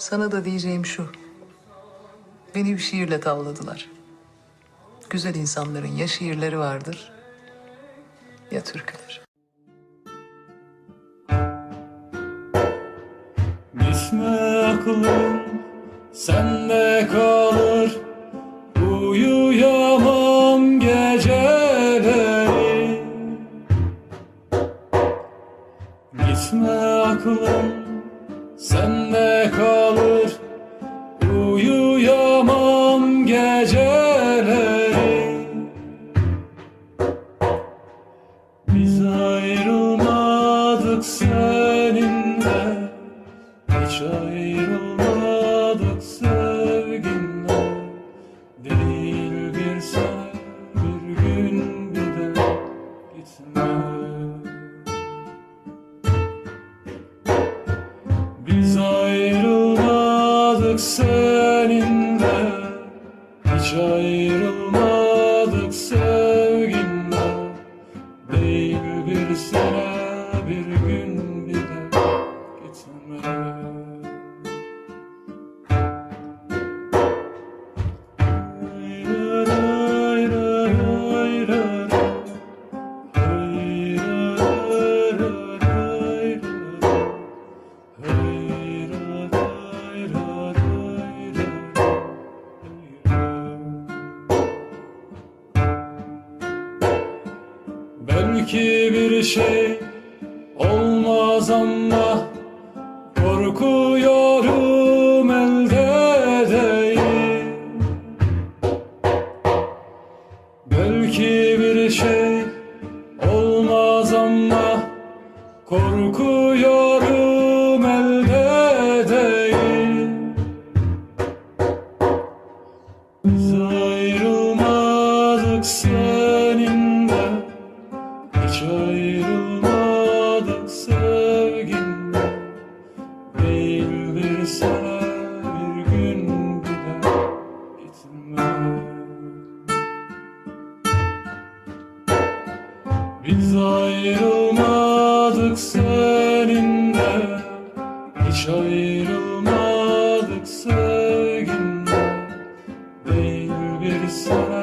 Sana da diyeceğim şu. Beni bir şiirle tavladılar. Güzel insanların ya şiirleri vardır ya türküleri. Gitme aklım sende kalır Uyuyamam geceleri Gitme aklım sende kalır geceleri Biz ayrılmadık seninle. Hiç ayrılmadık sevginden Değil bir bir gün bir de gitme. Biz ayrılmadık seninle Hiç Belki bir şey olmaz ama korkuyorum elde değil. Belki bir şey olmaz ama korkuyorum bir gün gider gitme Biz ayrılmadık seninle. Hiç ayrılmadık sevginle Değil bir sana.